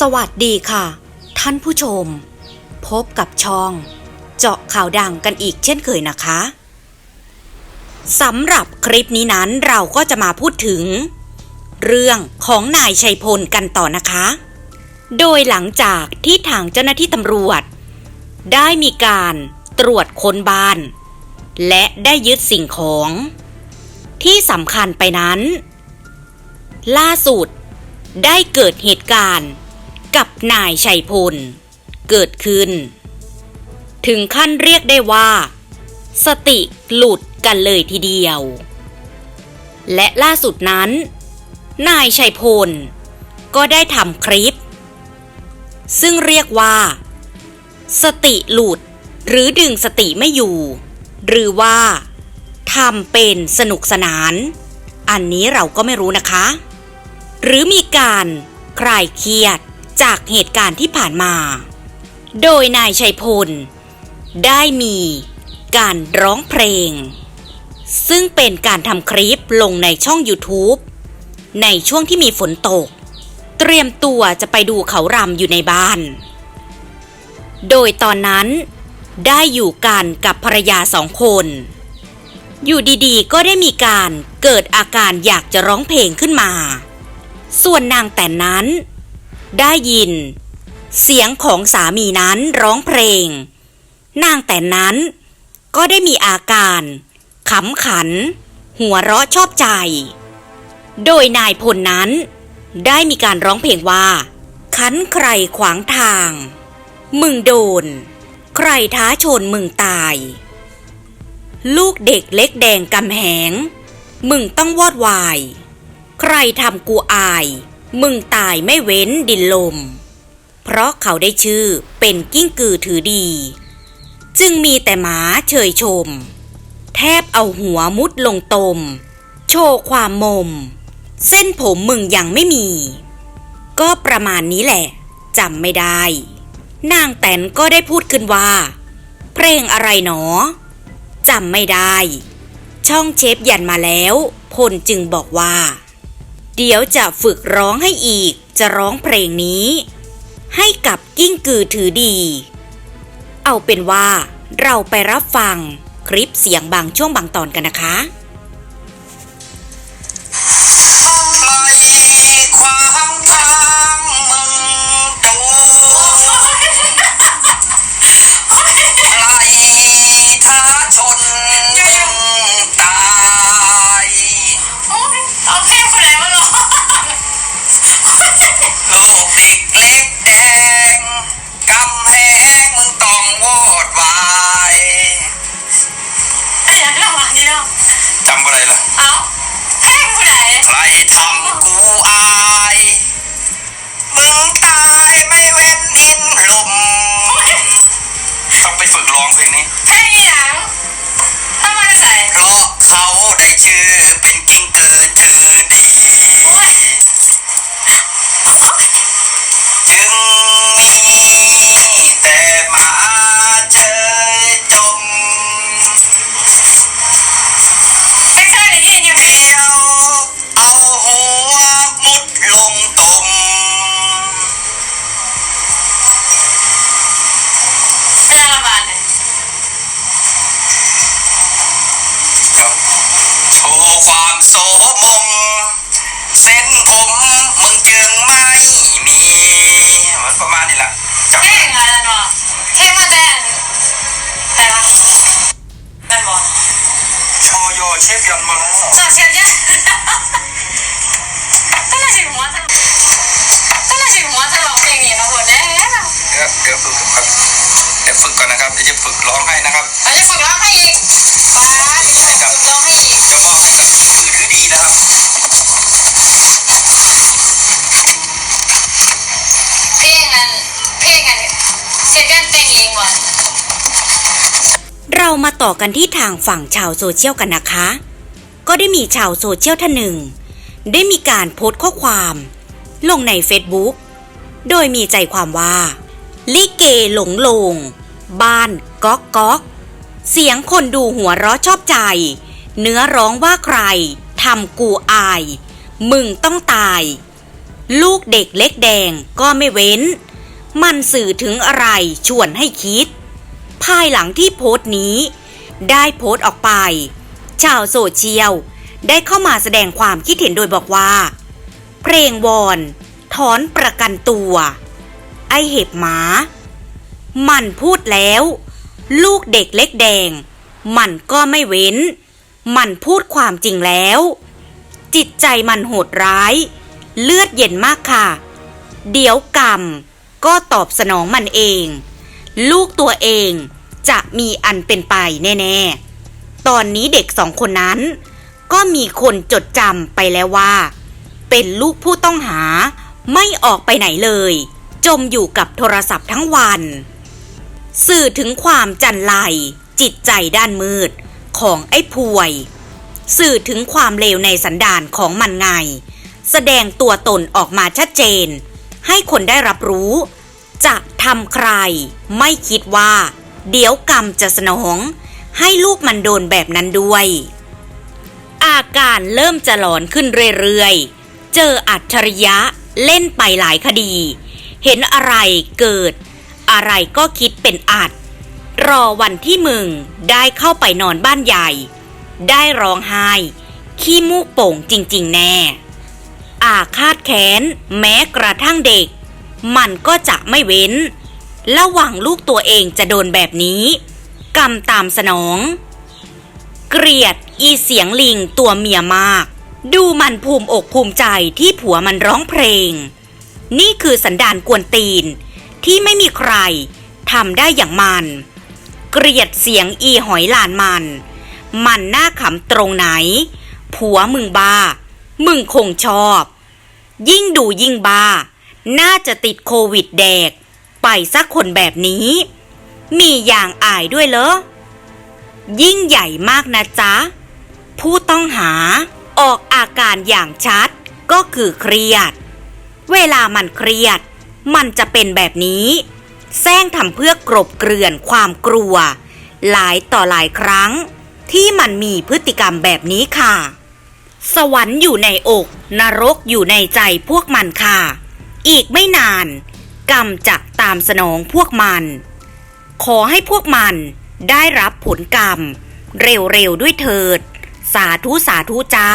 สวัสดีค่ะ ท่านผู้ชม พบกับช่อง เจาะข่าวดังกันอีกเช่นเคยนะคะสำหรับคลิปนี้นั้นเราก็จะมาพูดถึง เรื่องของนายชัยพลกันต่อนะคะ โดยหลังจากที่ทางเจ้าหน้าที่ตำรวจ ได้มีการตรวจค้นบ้าน และได้ยึดสิ่งของ ที่สำคัญไปนั้น ล่าสุดได้เกิดเหตุการณ์ กับนายชัยพล เกิดขึ้น ถึงขั้นเรียกได้ว่า สติหลุดกันเลยทีเดียว และล่าสุดนั้น นายชัยพล ก็ได้ทำคลิป ซึ่งเรียกว่า สติหลุดหรือดึงสติไม่อยู่ หรือว่าทำเป็นสนุกสนาน อันนี้เราก็ไม่รู้นะคะ หรือมีการคลายเครียด จากเหตุการณ์ที่ผ่านมา โดยนายชัยพล ได้มีการร้องเพลง ซึ่งเป็นการทำคลิปลงในช่อง YouTube ในช่วงที่มีฝนตก เตรียมตัวจะไปดูเขารำอยู่ในบ้าน โดยตอนนั้นได้อยู่กันกับภรรยาสองคน อยู่ดีๆ ก็ได้มีการเกิดอาการอยากจะร้องเพลงขึ้นมา ส่วนนางแต่นนั้น ได้ยิน เสียงของสามีนั้นร้องเพลง นางแต่นั้นก็ได้มีอาการขำขัน หัวเราะชอบใจ โดยนายพลนั้น ได้มีการร้องเพลงว่าคันใครขวางทาง มึงโดน ใครท้าชนมึงตาย ลูกเด็กเล็กแดงกำแหง มึงต้องวอดวาย ใครทำกูอาย มึงตายไม่เว้นดินลม เพราะเขาได้ชื่อเป็นกิ้งกือถือดี จึงมีแต่หมาเฉยชม แทบเอาหัวมุดลงตม โชว์ความมม เส้นผมมึงยังไม่มี ก็ประมาณนี้แหละจำไม่ได้ นางแตนก็ได้พูดขึ้นว่า เพลงอะไรหนอจำไม่ได้ ช่องเชฟยันมาแล้ว พลจึงบอกว่า เดี๋ยวจะฝึกร้องให้อีก จะร้องเพลงนี้ ให้กับกิ้งกือถือดี เอาเป็นว่าเราไปรับฟังคลิปเสียงบางช่วงบางตอนกันนะคะ จำอะไรล่ะ เอาเพลงคนไหนใครทำกู เดี๋ยวเดี๋ยวฝึกครับเดี๋ยวฝึกก่อนนะครับเดี๋ยวจะฝึกร้องให้นะครับเราจะฝึกร้องให้อีกป้าจะฝึกร้องให้อีกจะมอบให้กับกิ้งกือถือดีนะครับเพลงอันเพลงอันเสียกันแต่งเองว่ะเรามาต่อกันที่ทางฝั่งชาวโซเชียลกันนะคะ ก็ได้มีชาวโซเชียลท่านหนึ่ง ได้มีการโพสต์ข้อความ ลงใน Facebook โดยมีใจความว่า ลิเกหลงลง บ้านก๊อกก๊อก เสียงคนดูหัวเราะชอบใจ เนื้อร้องว่าใครทำกูอาย มึงต้องตาย ลูกเด็กเล็กแดงก็ไม่เว้น มันสื่อถึงอะไรชวนให้คิด ภายหลังที่โพสต์นี้ ได้โพสต์ออกไป ชาวโซเชียลได้เข้ามาแสดงความคิดเห็นโดยบอกว่า เพลงวอน ถอนประกันตัว ไอเห็บหมา มันพูดแล้ว ลูกเด็กเล็กแดง มันก็ไม่เว้น มันพูดความจริงแล้ว จิตใจมันโหดร้าย เลือดเย็นมากค่ะ เดี๋ยวกรรมก็ตอบสนองมันเอง ลูกตัวเองจะมีอันเป็นไปแน่ๆ ตอนนี้เด็กสองคนนั้น ก็มีคนจดจำไปแล้วว่า เป็นลูกผู้ต้องหาไม่ออกไปไหนเลย จมอยู่กับโทรศัพท์ทั้งวัน สื่อถึงความจันไรจิตใจด้านมืดของไอ้พวย สื่อถึงความเลวในสันดานของมันไง แสดงตัวตนออกมาชัดเจน ให้คนได้รับรู้ จะทำใคร ไม่คิดว่า เดี๋ยวกรรมจะสนอง ให้ลูกมันโดนแบบนั้นด้วย อาการเริ่มจะหลอนขึ้นเรื่อยๆ เจออัจฉริยะเล่นไปหลายคดี เห็นอะไรเกิด อะไรก็คิดเป็นอัด รอวันที่มึงได้เข้าไปนอนบ้านใหญ่ ได้ร้องไห้ ขี้มูกโป่งจริง ๆ แน่ อาฆาตแค้นแม้กระทั่งเด็ก มันก็จะไม่เว้น ระหว่างลูกตัวเองจะโดนแบบนี้ กรรมตามสนอง เกลียดอีเสียงลิงตัวเมียมาก ดูมันภูมิอกภูมิใจที่ผัวมันร้องเพลง นี่คือสันดานกวนตีน ที่ไม่มีใครทำได้อย่างมัน เกลียดเสียงอีหอยลานมัน มันน่าขำตรงไหน ผัวมึงบ้า มึงคงชอบ ยิ่งดูยิ่งบ้า น่าจะติดโควิดแดก ไปสักคนแบบนี้ มีอย่างอายด้วยเหรอ ยิ่งใหญ่มากนะจ๊ะ ผู้ต้องหาออกอาการอย่างชัดก็คือเครียด เวลามันเครียด มันจะเป็นแบบนี้แซงทำเพื่อกรบเกลื่อนความกลัว หลายต่อหลายครั้ง ที่มันมีพฤติกรรมแบบนี้ค่ะ สวรรค์อยู่ในอก นรกอยู่ในใจพวกมันค่ะ อีกไม่นาน กรรมจะตามสนองพวกมัน ขอให้พวกมันได้รับผลกรรม เร็วๆด้วยเถิด สาธุสาธุจ้า